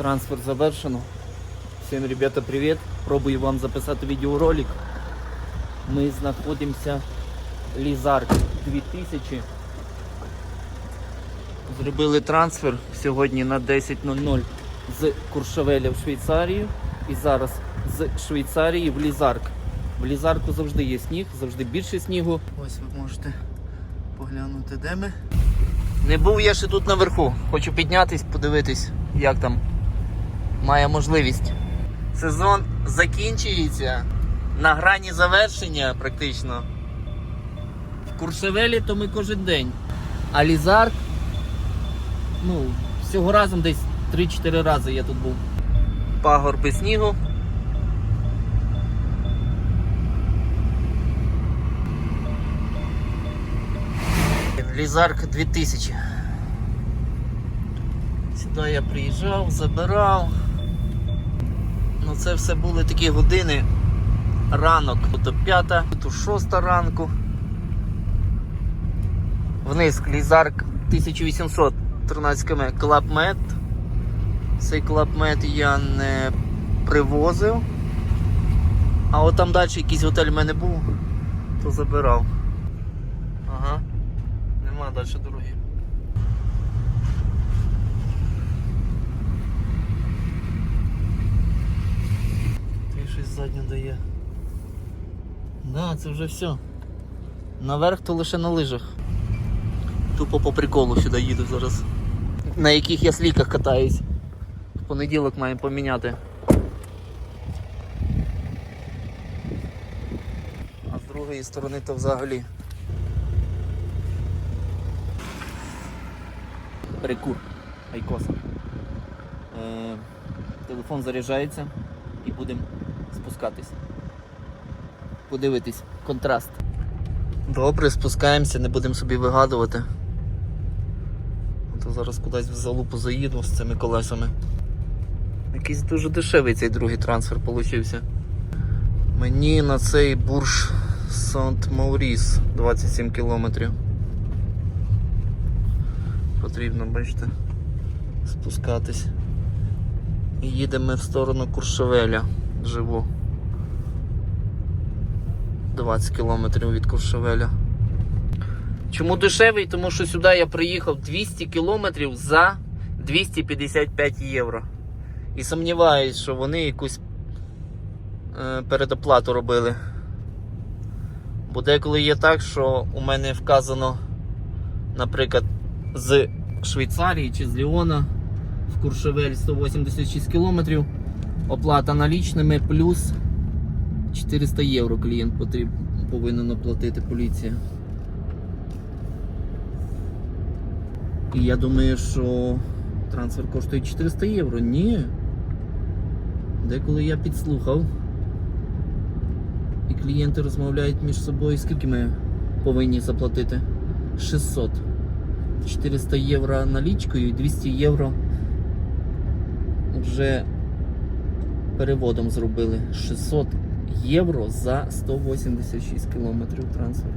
Трансфер завершено. Всім, ребята, привіт. Пробую вам записати відеоролик. Ми знаходимося Лізарк 2000. Зробили трансфер сьогодні на 10.00 з Куршавеля в Швейцарію і зараз з Швейцарії в Лізарк. В Лізарку завжди є сніг, завжди більше снігу. Ось ви можете поглянути, де ми. Не був я ще тут наверху. Хочу піднятись, подивитись, як там має можливість. Сезон закінчується на грані завершення практично. В Куршевелі то ми кожен день. А Лізарк, ну, всього разом десь 3-4 рази я тут був. Пагорби снігу. Лізарк 2000. Сюди я приїжджав, забирав. Ну це все були такі години ранок. То п'ята, то шоста ранку. Вниз Лізарк 1813 км. Клабмет. Цей клабмет я не привозив. А от там далі якийсь готель в мене був, то забирав. Ага. Нема далі дороги. Щось задню дає. Да, це вже все. Наверх то лише на лижах. Тупо по приколу сюди їду зараз. На яких я сліках катаюсь. В понеділок маємо поміняти. А з другої сторони то взагалі. Перекур. Айкоса. Е, телефон заряджається і будемо спускатись. Подивитись, контраст. Добре, спускаємося, не будемо собі вигадувати. То зараз кудись в залупу заїду з цими колесами. Якийсь дуже дешевий цей другий трансфер получився. Мені на цей бурж Сант-Мауріс 27 кілометрів. Потрібно, бачите, спускатись. І їдемо в сторону Куршевеля. Живу. 20 кілометрів від Куршевеля. Чому дешевий? Тому що сюди я приїхав 200 кілометрів за 255 євро. І сумніваюсь, що вони якусь е, передоплату робили. Бо деколи є так, що у мене вказано, наприклад, з Швейцарії чи з Ліона в Куршевель 186 кілометрів. Оплата налічними плюс 400 євро клієнт потріб, повинен оплатити поліція. І я думаю, що трансфер коштує 400 євро. Ні. Деколи я підслухав. І клієнти розмовляють між собою, скільки ми повинні заплатити? 600. 400 євро налічкою і 200 євро вже переводом зробили. 600 євро за 186 кілометрів трансфер.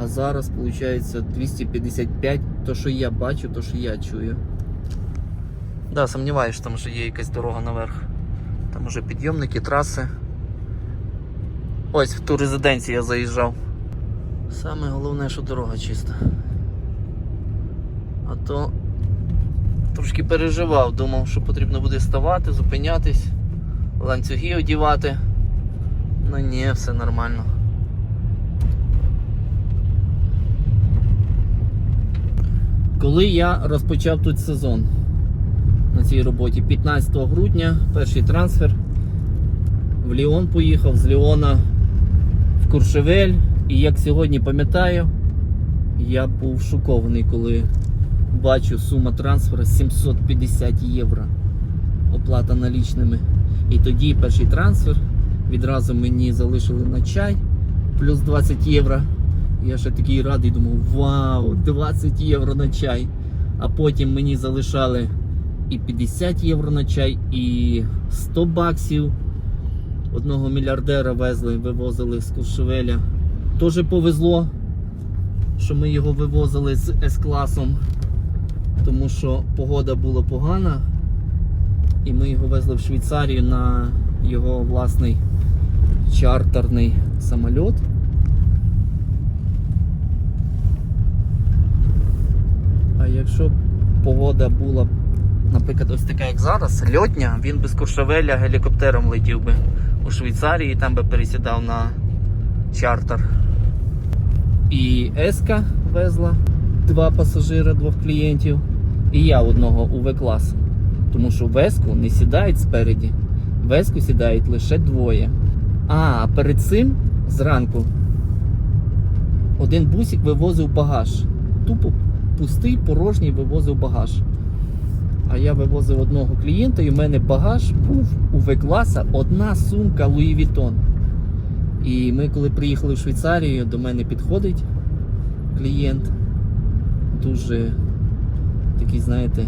А зараз виходить 255, то що я бачу, то що я чую. Да, сумніваюся, що там вже є якась дорога наверх. Там вже підйомники, траси. Ось в ту резиденцію я заїжджав. Саме головне, що дорога чиста. А то трошки переживав, думав, що потрібно буде ставати, зупинятись, ланцюги одівати. Ну ні, все нормально. Коли я розпочав тут сезон на цій роботі, 15 грудня, перший трансфер. В Ліон поїхав, з Ліона в Куршевель. І як сьогодні пам'ятаю, я був шокований, коли бачу сума трансфера 750 євро. Оплата налічними. І тоді перший трансфер відразу мені залишили на чай плюс 20 євро. Я ще такий радий думав, вау, 20 євро на чай. А потім мені залишали і 50 євро на чай, і 100 баксів. Одного мільярдера везли, вивозили з Куршевеля. Тоже повезло, що ми його вивозили з С-класом, тому що погода була погана. і ми його везли в Швейцарію на його власний чартерний самоліт. А якщо б погода була, наприклад, ось така, як зараз, льотня, він без Куршавеля гелікоптером летів би у Швейцарію і там би пересідав на чартер. І Еска везла два пасажира, двох клієнтів, і я одного у В-клас. Тому що в Еску не сідають спереді, в Еску сідають лише двоє. А перед цим зранку один бусик вивозив багаж. Тупо пустий, порожній вивозив багаж. А я вивозив одного клієнта, і в мене багаж був у В-класа одна сумка Louis Vuitton. І ми, коли приїхали в Швейцарію, до мене підходить клієнт. Дуже такий, знаєте,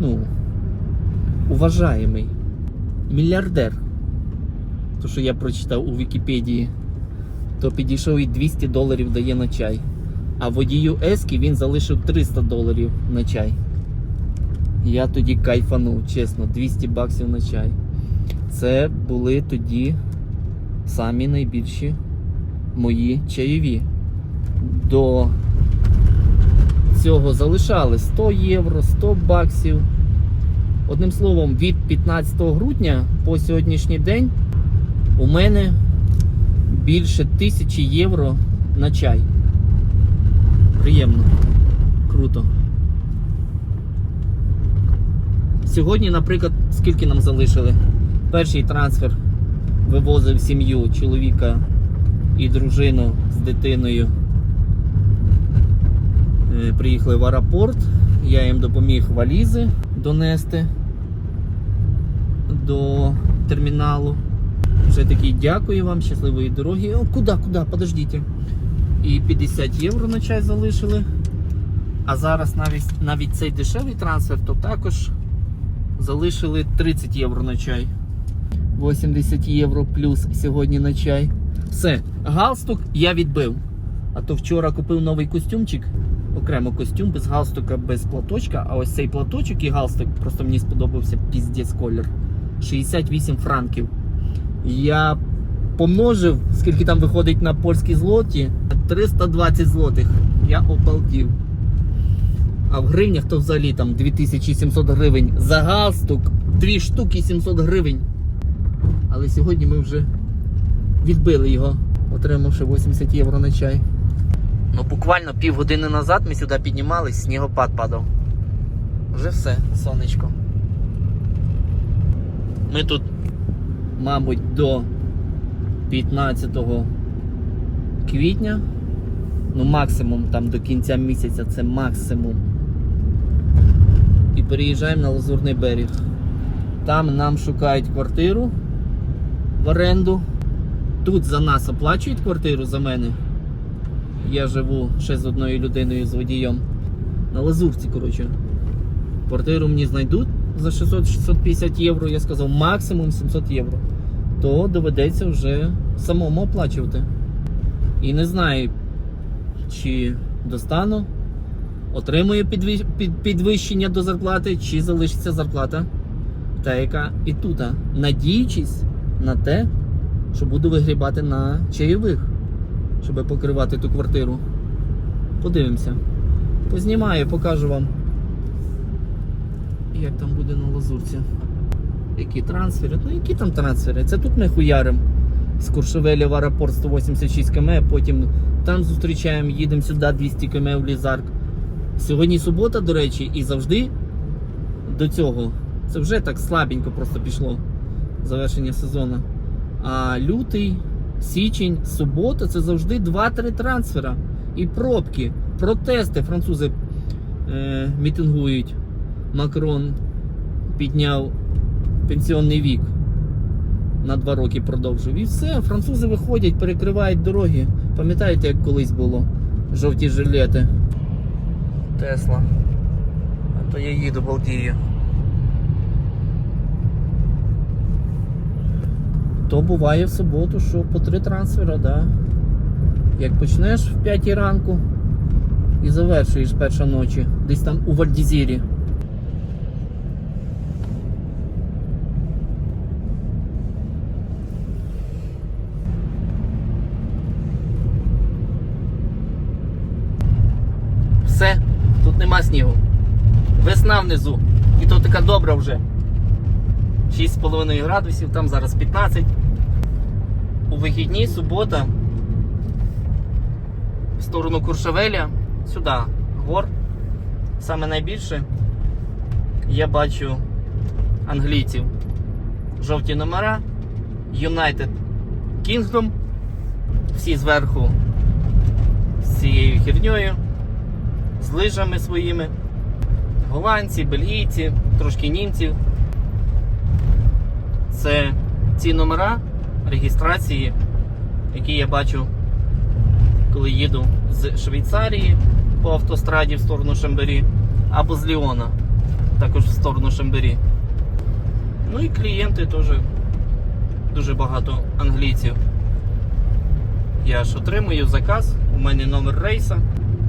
ну, уважаємий. Мільярдер. То, що я прочитав у Вікіпедії, то підійшов і 200 доларів дає на чай. А водію Ескі він залишив 300 доларів на чай. Я тоді кайфанув, чесно, 200 баксів на чай. Це були тоді самі найбільші мої чайові. До цього залишали 100 євро, 100 баксів. Одним словом, від 15 грудня по сьогоднішній день у мене більше тисячі євро на чай. Приємно. Круто. Сьогодні, наприклад, скільки нам залишили? Перший трансфер вивозив сім'ю чоловіка і дружину з дитиною. Е, Приїхали в аеропорт, я їм допоміг валізи донести до терміналу. Вже такий дякую вам, щасливої дороги. О, куди, куди? Подождіть. І 50 євро на чай залишили. А зараз навіть, навіть цей дешевий трансфер, то також залишили 30 євро на чай. 80 євро плюс сьогодні на чай. Все, галстук я відбив. А то вчора купив новий костюмчик. Окремо костюм без галстука, без платочка. А ось цей платочок і галстук просто мені сподобався піздець колір. 68 франків. Я помножив, скільки там виходить на польські злоті, 320 злотих. Я обалдів. А в гривнях то взагалі там 2700 гривень. За галстук 2 штуки 700 гривень. Але сьогодні ми вже відбили його, отримавши 80 євро на чай. Ну буквально півгодини назад ми сюди піднімались, снігопад падав. Вже все, сонечко. Ми тут, мабуть, до 15 квітня. Ну, максимум там до кінця місяця це максимум. І переїжджаємо на Лазурний берег. Там нам шукають квартиру в оренду. Тут за нас оплачують квартиру за мене. Я живу ще з одною людиною з водієм. На Лазурці, коротше. Квартиру мені знайдуть за 600-650 євро. Я сказав максимум 700 євро. То доведеться вже самому оплачувати. І не знаю, чи достану, отримую підвищення до зарплати, чи залишиться зарплата, та яка і тут, надіючись на те, що буду вигрібати на чайових, щоб покривати ту квартиру. Подивимося. Познімаю, покажу вам, як там буде на лазурці. Які трансфери? Ну які там трансфери? Це тут ми хуярим з Куршевеля в аеропорт 186 км, потім там зустрічаємо, їдемо сюди 200 км в Лізарк. Сьогодні субота, до речі, і завжди до цього. Це вже так слабенько просто пішло завершення сезону. А лютий, січень, субота це завжди 2-3 трансфера. І пробки, протести французи е, мітингують. Макрон підняв пенсіонний вік на два роки продовжив. І все, французи виходять, перекривають дороги. Пам'ятаєте, як колись було? Жовті жилети. Тесла. А то я їду балдію. То буває в суботу, що по три трансфера, да. Як почнеш в 5 ранку і завершуєш перша ночі, десь там у Вальдізірі. снігу. Весна внизу. І то така добра вже. 6,5 градусів, там зараз 15. У вихідні субота в сторону Куршавеля, сюди, гор. Саме найбільше я бачу англійців. Жовті номера, United Kingdom. Всі зверху з цією херньою, з лижами своїми. Голландці, бельгійці, трошки німців. Це ці номера реєстрації, які я бачу, коли їду з Швейцарії по автостраді в сторону Шамбері, або з Ліона, також в сторону Шамбері. Ну і клієнти теж дуже багато англійців. Я ж отримую заказ, у мене номер рейса.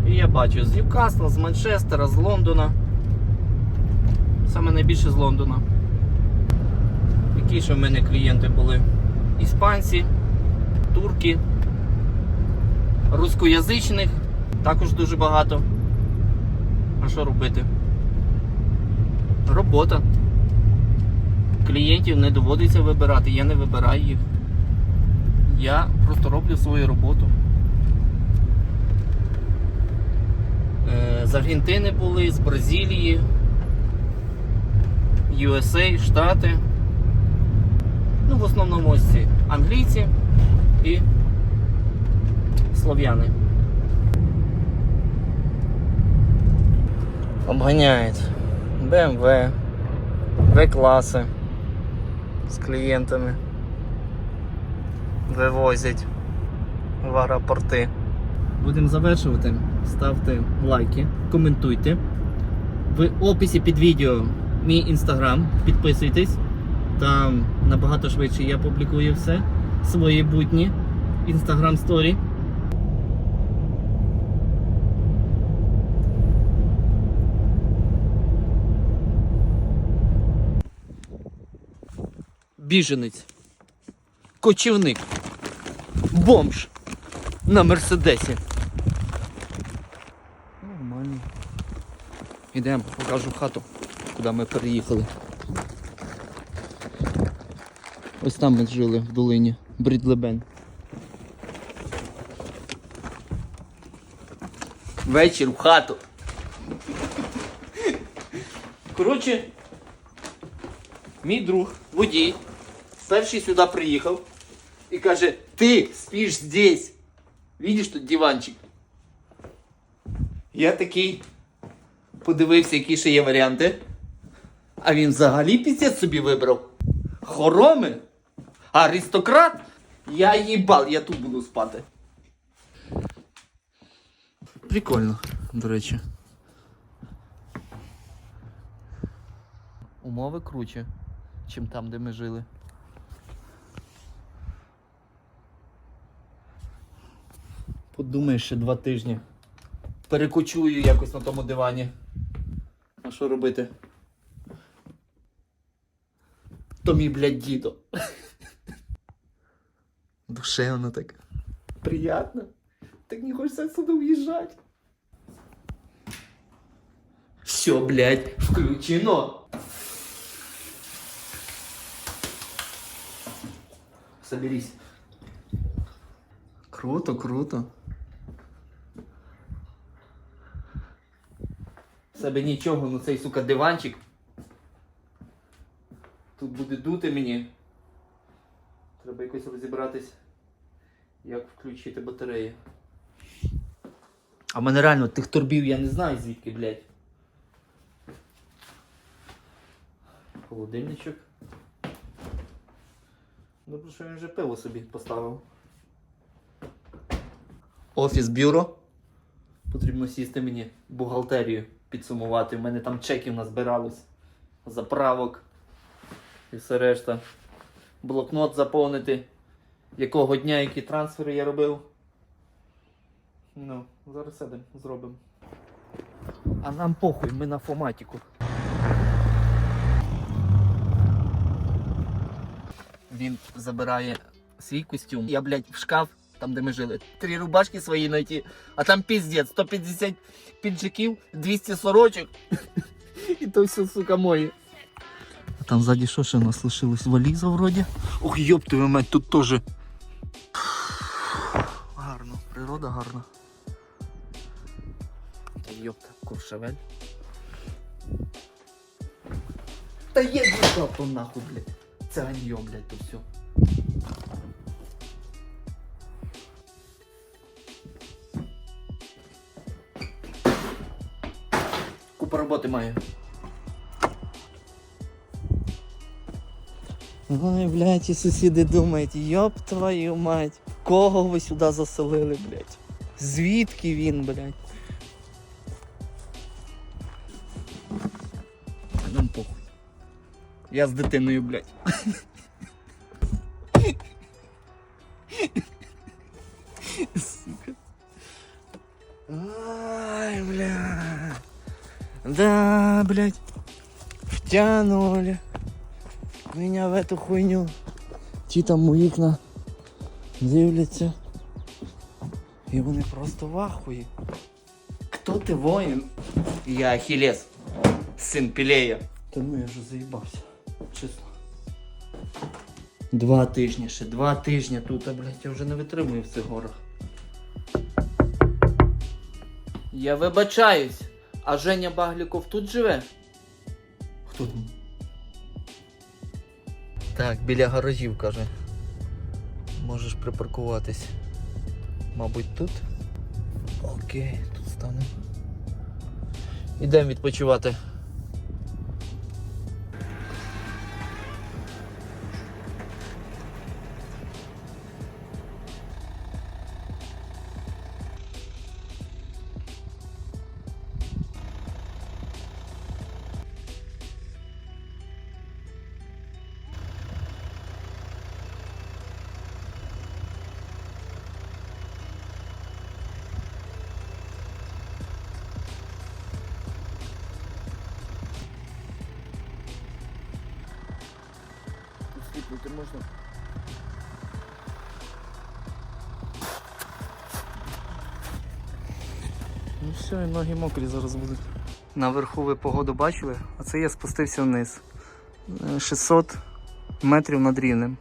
І я бачу з Ньюкасла, з Манчестера, з Лондона. Саме найбільше з Лондона. Які ще в мене клієнти були? Іспанці, турки, рускоязичних також дуже багато. А що робити? Робота. Клієнтів не доводиться вибирати, я не вибираю їх. Я просто роблю свою роботу. Е, З Аргентини були, з Бразилії, USA, Штати. Ну, в основному ось ці англійці і слов'яни. Обганяють BMW, В-класи з клієнтами. Вивозять в аеропорти. Будемо завершувати. Ставте лайки, коментуйте. В описі під відео мій інстаграм. Підписуйтесь. Там набагато швидше я публікую все. Свої будні. Інстаграм сторі. Біженець. Кочівник. Бомж. На Мерседесі. Нормально. Ідемо, покажу хату, куди ми переїхали. Ось там ми жили в долині. Брідлебен. Вечір в хату. Коротше, мій друг, водій, перший сюди приїхав і каже, ти спиш здесь. Видиш тут диванчик? Я такий подивився, які ще є варіанти. А він взагалі пісець собі вибрав. Хороми? Аристократ? Я їбал, я тут буду спати. Прикольно, до речі. Умови круче, чим там, де ми жили. Подумаєш ще два тижні. Перекочую якось на тому дивані. А що робити? То мій, блядь, дідо. Душевно так. Приятно. Так не хочеться отсюда уїжджати. Все, блядь, включено. Соберись. Круто, круто. В Себе нічого, ну цей сука диванчик. Буде дути мені. Треба якось розібратись, як включити батареї. А в мене реально тих турбів я не знаю звідки, блядь. Холодильничок. Добре, що він вже пиво собі поставив. Офіс бюро. Потрібно сісти мені бухгалтерію підсумувати. У мене там чеків назбиралось. Заправок і все решта. Блокнот заповнити. Якого дня, які трансфери я робив. Ну, зараз сядемо, зробимо. А нам похуй, ми на фоматіку. Він забирає свій костюм. Я, блядь, в шкаф там де ми жили. Три рубашки свої знайти, а там піздець, 150 піджаків, 200 сорочок. І то все, сука, моє. Там ззаді що ще у нас лишилось? Валіза вроді. Ох, йоп твою мать, тут теж. Гарно, природа гарна. Та йопта, куршавель. Та є то нахуй, блядь. Це ганьйом, блядь, то все. Купа роботи маю. Ой, блядь, і сусіди думають, йоп твою мать, кого ви сюди заселили, блядь? Звідки він, блядь? Нам похуй. Я з дитиною, блядь. Сука. Ай, блядь. Да, блядь. Втянули меня в эту хуйню. Ті там у вікна дивляться. І вони просто в ахуї. Хто ти воїн? Я Ахілес, син Пілея. Та ну я вже заїбався. Чесно. Два тижні ще, два тижні тут, а блядь, я вже не витримую в цих горах. Я вибачаюсь, а Женя Багліков тут живе? Хто там? Так, біля гаражів, каже. Можеш припаркуватись. Мабуть, тут. Окей, тут станемо. Ідемо відпочивати. Сліпнути можна. Ну все, і ноги мокрі зараз будуть. Наверху ви погоду бачили, а це я спустився вниз. Е, 600 метрів над рівнем.